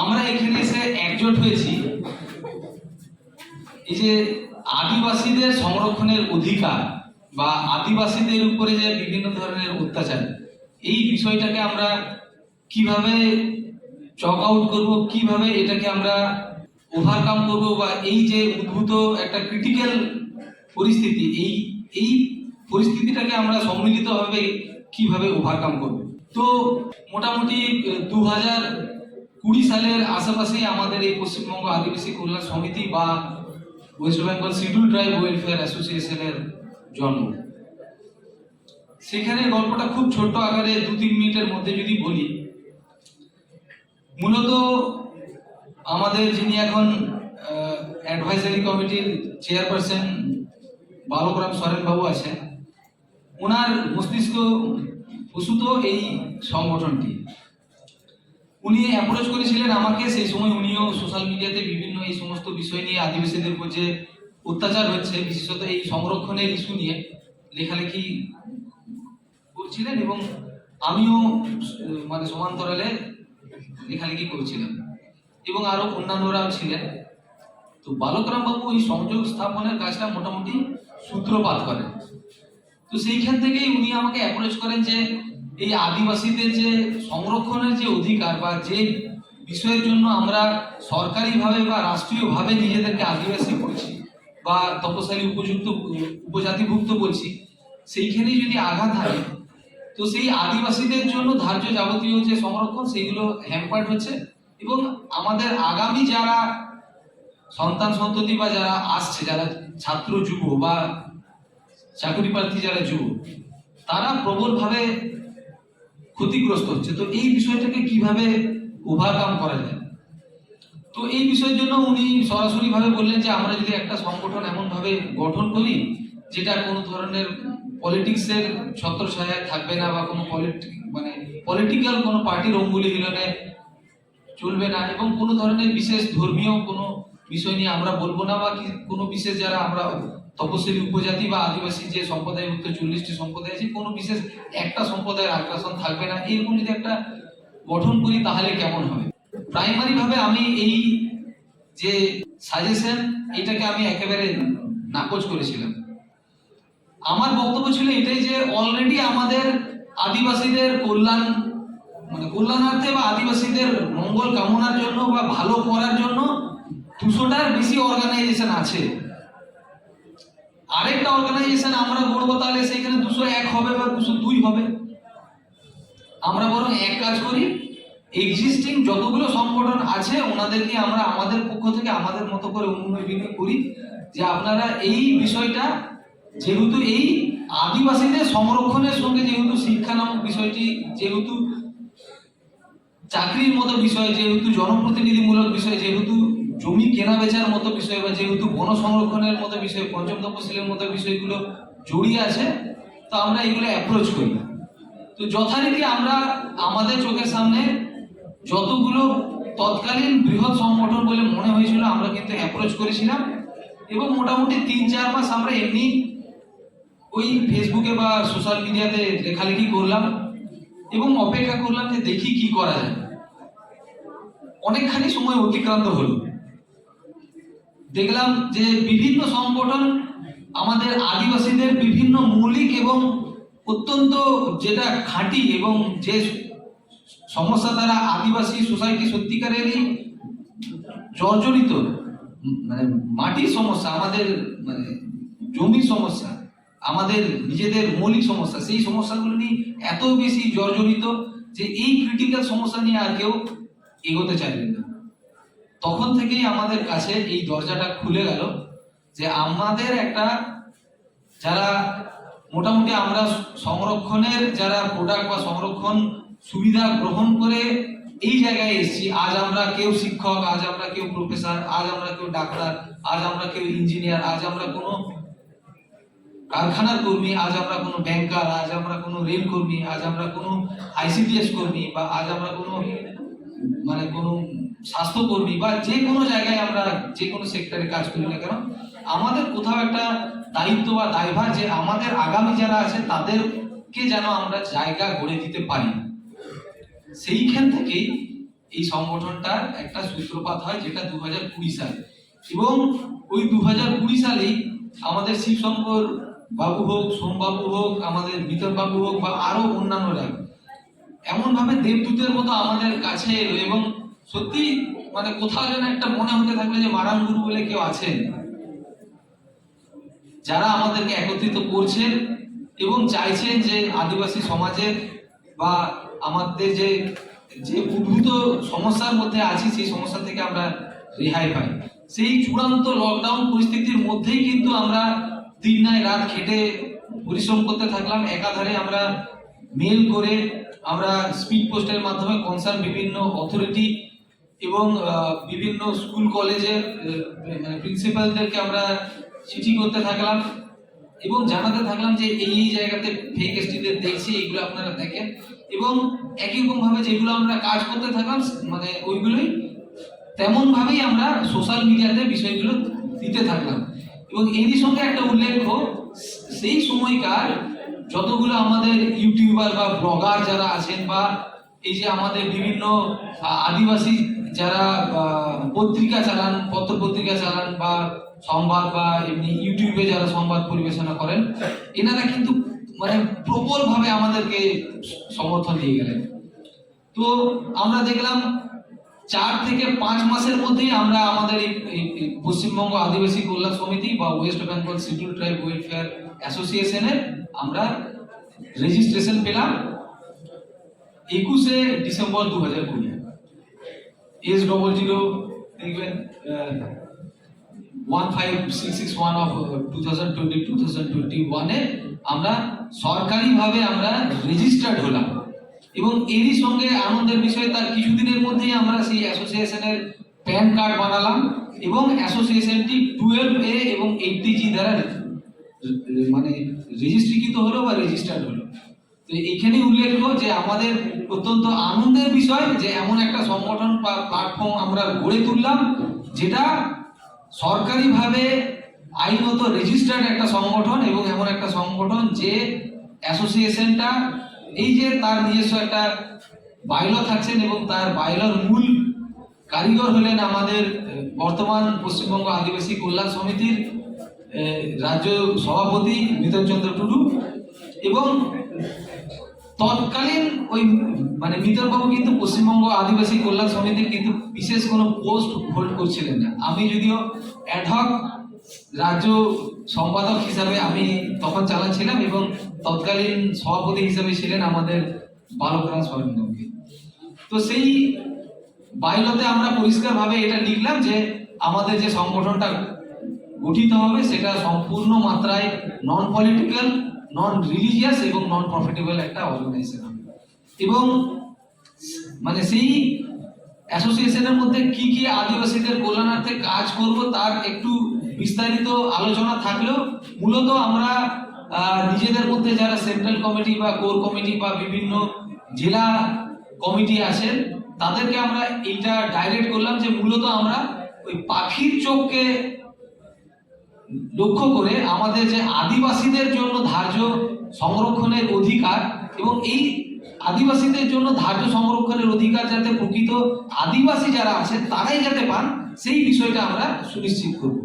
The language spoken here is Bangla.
আমরা এখানে এসে একজোট হয়েছি। এই যে আদিবাসীদের সংরক্ষণের অধিকার বা আদিবাসীদের উপরে যে বিভিন্ন ধরনের অত্যাচার, এই বিষয়টাকে আমরা কীভাবে চক আউট করব, কীভাবে এটাকে আমরা ওভারকাম করব বা এই যে উদ্ভূত একটা ক্রিটিক্যাল পরিস্থিতি, এই এই পরিস্থিতিটাকে আমরা সম্মিলিতভাবে কীভাবে ওভারকাম করব? তো মোটামুটি দু হাজার কুড়ি সালের আশেপাশে আমাদের এই পশ্চিমবঙ্গ আদিবাসী কল্যাণ সমিতি বা West Bengal schedule tribe welfare অ্যাসোসিয়েশনের জন্ম। সেখানে গল্পটা খুব ছোট্ট আকারে দু তিন মিনিটের মধ্যে যদি বলি, মূলত আমাদের যিনি এখন অ্যাডভাইজারি কমিটির চেয়ারপারসন বালকরাম সরেন বাবু আছেন ওনার মস্তিষ্ক প্রসূত এই সংগঠনটি। উনি অ্যাপ্রোচ করেছিলেন আমাকে, সেই সময় উনিও সোশ্যাল মিডিয়াতে বিভিন্ন এই সমস্ত বিষয় নিয়ে আদিবাসীদের উপর যে অত্যাচার হচ্ছে, বিশেষত এই সংরক্ষণের ইস্যু নিয়ে লেখালেখি করছিলেন এবং আমিও মানে সমান্তরালে লেখালেখি করছিলাম। এবং আরও অন্যান্যরাও ছিলেন। তো বালকরাম বাবু এই সংযোগ স্থাপনের কাজটা মোটামুটি সূত্রপাত করেন। তো সেইখান থেকেই উনি আমাকে অ্যাপ্রোচ করেন যে এই আদিবাসীদের যে সংরক্ষণের যে অধিকার বা যে বিষয়ের জন্য আমরা সরকারিভাবে বা রাষ্ট্রীয়ভাবে নিজেদেরকে আদিবাসী বলছি বা তপশালী উপযুক্ত, উপজাতিভুক্ত বলছি, সেইখানেই যদি আঘাত হয় তো সেই আদিবাসীদের জন্য ধার্য যাবতীয় যে সংরক্ষণ, সেইগুলো হ্যাম্পার্ড হচ্ছে এবং আমাদের আগামী যারা সন্তান সন্ততি বা যারা আসছে, যারা ছাত্র যুব বা চাকরি প্রার্থী যারা যুব তারা প্রবলভাবে ক্ষতিগ্রস্ত হচ্ছে। তো এই বিষয়টাকে কীভাবে ওভারকাম করা যায়? তো এই বিষয়ের জন্য উনি সরাসরি ভাবে বললেন যে, আমরা যদি একটা সংগঠন এমনভাবে গঠন করি, যেটা কোনো ধরনের পলিটিক্সের ছত্রছায়ায় থাকবে না বা কোনো পলিটিক মানে পলিটিক্যাল কোনো পার্টির অঙ্গুলি হিলনে চলবে না, এবং কোনো ধরনের বিশেষ ধর্মীয় কোনো বিষয় নিয়ে আমরা বলব না, বা কোনো বিশেষ যারা আমরা তপশিলি উপজাতি বা আদিবাসী যে সম্প্রদায় সম্প্রদায়ভুক্ত চল্লিশটি সম্প্রদায় আছে, কোনো বিশেষ একটা সম্প্রদায়ের আগ্রাসন থাকবে না। এরকম যদি একটা গঠন করি, তাহলে কেমন হবে? প্রাইমারি ভাবে আমি এই যে সাজেশন এটাকে আমি একেবারে নাকচ করেছিলাম। আমার বক্তব্য ছিল এটাই যে অলরেডি আমাদের আদিবাসীদের কল্যাণ মানে কল্যাণার্থে বা আদিবাসীদের মঙ্গল কামনার জন্য বা ভালো করার জন্য দুশোটার বেশি অর্গানাইজেশন আছে। আরেকটা অর্গানাইজেশন আমরা গড়বো তাহলে সেখানে দুশো এক হবে বা দুশো দুই হবে। আমরা বরং এক কাজ করি এক্সিস্টিং যতগুলো সংগঠন আছে, ওনাদেরকে আমরা আমাদের পক্ষ থেকে আমাদের মতো করে অনুনয় বিনয় করি, যে আপনারা এই বিষয়টা, যেহেতু এই আদিবাসীদের সংরক্ষণের সঙ্গে যেহেতু শিক্ষা নামক বিষয়টি, যেহেতু চাকরির মতো বিষয়, যেহেতু জনপ্রতিনিধিমূলক বিষয়, যেহেতু জমি কেনা বেচার মতো বিষয় বা যেহেতু বন সংরক্ষণের মতো বিষয় পঞ্চম তপশিলের মতো বিষয়গুলো জড়িয়ে আছে, তো আমরা এগুলো অ্যাপ্রোচ করি। তো যথারীতি আমরা আমাদের চোখের সামনে যতগুলো তৎকালীন বৃহৎ সংগঠন বলে মনে হয়েছিল, আমরা কিন্তু অ্যাপ্রোচ করেছিলাম এবং মোটামুটি তিন চার মাস আমরা এমনি ওই ফেসবুকে বা সোশ্যাল মিডিয়াতে লেখালেখি করলাম এবং অপেক্ষা করলাম যে দেখি কি করা যায়। অনেকখানি সময় অতিক্রান্ত হলো। দেখলাম যে বিভিন্ন সংগঠন আমাদের আদিবাসীদের বিভিন্ন মৌলিক এবং অত্যন্ত যেটা খাঁটি এবং যে সমস্যা দ্বারা আদিবাসী সোসাইটি সত্যিকারেরই জর্জরিত মানে মাটির সমস্যা, আমাদের মানে জমির সমস্যা, আমাদের নিজেদের মৌলিক সমস্যা, সেই সমস্যাগুলো নিয়ে এত বেশি জর্জরিত যে এই ক্রিটিক্যাল সমস্যা নিয়ে আর কেউ এগোতে চাইবে তখন থেকেই আমাদের কাছে এই দরজাটা খুলে গেল যে আমাদের একটা যারা মোটামুটি আমরা সংরক্ষণের যারা প্রোডাক্ট বা সংরক্ষণ সুবিধা গ্রহণ করে এই জায়গায় এসেছি, আজ আমরা কেউ শিক্ষক, আজ আমরা কেউ প্রফেসর আজ আমরা কেউ ডাক্তার, আজ আমরা কেউ ইঞ্জিনিয়ার আজ আমরা কোনো কারখানার কর্মী, আজ আমরা কোনো ব্যাংকার আজ আমরা কোনো রেল কর্মী, আজ আমরা কোনো আইসিডিএস কর্মী বা আজ আমরা কোনো মানে কোনো স্বাস্থ্যকর্মী বা যে কোনো জায়গায় আমরা যে কোনো সেক্টরে কাজ করি না কেন, আমাদের কোথাও একটা দায়িত্ব বা দায়ভার যে আমাদের আগামী যারা আছে, তাদেরকে যেন আমরা জায়গা গড়ে দিতে পারি। সেইখান থেকেই এই সংগঠনটার একটা সূত্রপাত হয়, যেটা দু হাজার কুড়ি সালে। এবং ওই দু হাজার কুড়ি সালেই আমাদের শিবশঙ্কর বাবু হোক সোমবাবু হোক, আমাদের বিতর বাবু হোক বা আরও অন্যান্যরা এমন ভাবে দেবদূতের মতো আমাদের কাছে এবং সত্যি মানে কোথাও যেন একটা মনে হতে থাকল যে মারান গুরু বলে কেউ আছেন। যারা আমাদেরকে একত্রিত করছেন এবং চাইছেন যে আদিবাসী সমাজের বা আমাদের যে যে উদ্ভূত সমস্যার মধ্যে আছি, সেই সমস্যা থেকে আমরা রেহাই পাই। সেই চূড়ান্ত লকডাউন পরিস্থিতির মধ্যেই কিন্তু আমরা দিন নাই রাত খেটে পরিশ্রম করতে থাকলাম। একাধারে আমরা মেল করে আমরা স্পিড পোস্টের মাধ্যমে কনসার্ন বিভিন্ন অথরিটি এবং বিভিন্ন স্কুল, কলেজের মানে প্রিন্সিপালদেরকে আমরা চিঠি করতে থাকলাম এবং জানাতে থাকলাম যে এই এই জায়গাতে ফেক এসটিদের দেখছি এগুলো আপনারা দেখেন। এবং একই রকমভাবে যেগুলো আমরা কাজ করতে থাকলাম মানে ওইগুলোই তেমনভাবেই আমরা সোশ্যাল মিডিয়াতে বিষয়গুলো দিতে থাকলাম। এবং এরই সঙ্গে একটা উল্লেখ্য, সেই সময়কার যতগুলো আমাদের ইউটিউবার বা ব্লগার যারা আছেন বা এই যে আমাদের বিভিন্ন আদিবাসী যারা পত্রিকা চালান পত্র পত্রিকা চালান বা সংবাদ বা এমনি ইউটিউবে যারা সংবাদ পরিবেশনা করেন, এনারা কিন্তু মানে প্রবল ভাবে আমাদেরকে সমর্থন দিয়ে গেলেন। তো আমরা দেখলাম চার থেকে পাঁচ মাসের মধ্যেই আমরা আমাদের এই পশ্চিমবঙ্গ আদিবাসী কল্যাণ সমিতি বা West Bengal schedule tribe welfare অ্যাসোসিয়েশনের আমরা রেজিস্ট্রেশন পেলাম। একুশে ডিসেম্বর দু হাজার কুড়ি। এস ডবল জিরো দেখবেন one five six six one of two thousand twenty two thousand twenty ওয়ানে আমরা সরকারিভাবে আমরা রেজিস্টার্ড হলাম। এবং এরই সঙ্গে আনন্দের বিষয়, তার কিছুদিনের মধ্যেই আমরা সেই অ্যাসোসিয়েশনের প্যান কার্ড বানালাম এবং অ্যাসোসিয়েশনটি টুয়েলভ এ এবং এইটটি জি দ্বারা মানে রেজিস্ট্রিকৃত হলো বা রেজিস্টার্ড হলো। এখানে উল্লেখ্য যে আমাদের অত্যন্ত আনন্দের বিষয় যে এমন একটা সংগঠন বা প্ল্যাটফর্ম আমরা গড়ে তুললাম, যেটা সরকারিভাবে আইনত রেজিস্টার্ড একটা সংগঠন এবং এমন একটা সংগঠন যে অ্যাসোসিয়েশনটা এই যে তার নিজস্ব একটা বাইল থাকছেন এবং তার বাইলর মূল কারিগর হলেন আমাদের বর্তমান পশ্চিমবঙ্গ আদিবাসী কল্যাণ সমিতির রাজ্য সভাপতি মিতন চন্দ্র টুডু এবং তৎকালীন ওই মানে মিতন বাবু কিন্তু পশ্চিমবঙ্গ আদিবাসী কল্যাণ সমিতির কিন্তু বিশেষ কোনো পোস্ট হোল্ড করছিলেন না। আমি যদিও অ্যাডহক রাজ্য সম্পাদক হিসাবে আমি তখন চালাচ্ছিলাম এবং তৎকালীন সভাপতি হিসাবে ছিলেন আমাদের বালকরাজ সরেন্দ্রকে তো সেই বাইলতে আমরা পরিষ্কারভাবে এটা লিখলাম যে আমাদের যে সংগঠনটা গঠিত হবে সেটা সম্পূর্ণ মাত্রায় নন পলিটিক্যাল নন রিলিজিয়াস এবং নন প্রফিটেবল একটা অর্গানাইজেশন এবং মানে সেই অ্যাসোসিয়েশনের মধ্যে কি কি আদিবাসীদের কল্যাণার্থে কাজ করব তার একটু বিস্তারিত আলোচনা থাকলেও মূলত আমরা নিজেদের মধ্যে যারা সেন্ট্রাল কমিটি বা কোর কমিটি বা বিভিন্ন জেলা কমিটি আছেন, তাদেরকে আমরা এইটা ডাইরেক্ট করলাম যে মূলত আমরা ওই পাখির চোখকে লক্ষ্য করে আমাদের যে আদিবাসীদের জন্য ধার্য সংরক্ষণের অধিকার এবং এই আদিবাসীদের জন্য ধার্য সংরক্ষণের অধিকার যাতে প্রকৃত আদিবাসী যারা আছে তারাই যাতে পান, সেই বিষয়টা আমরা সুনিশ্চিত করব।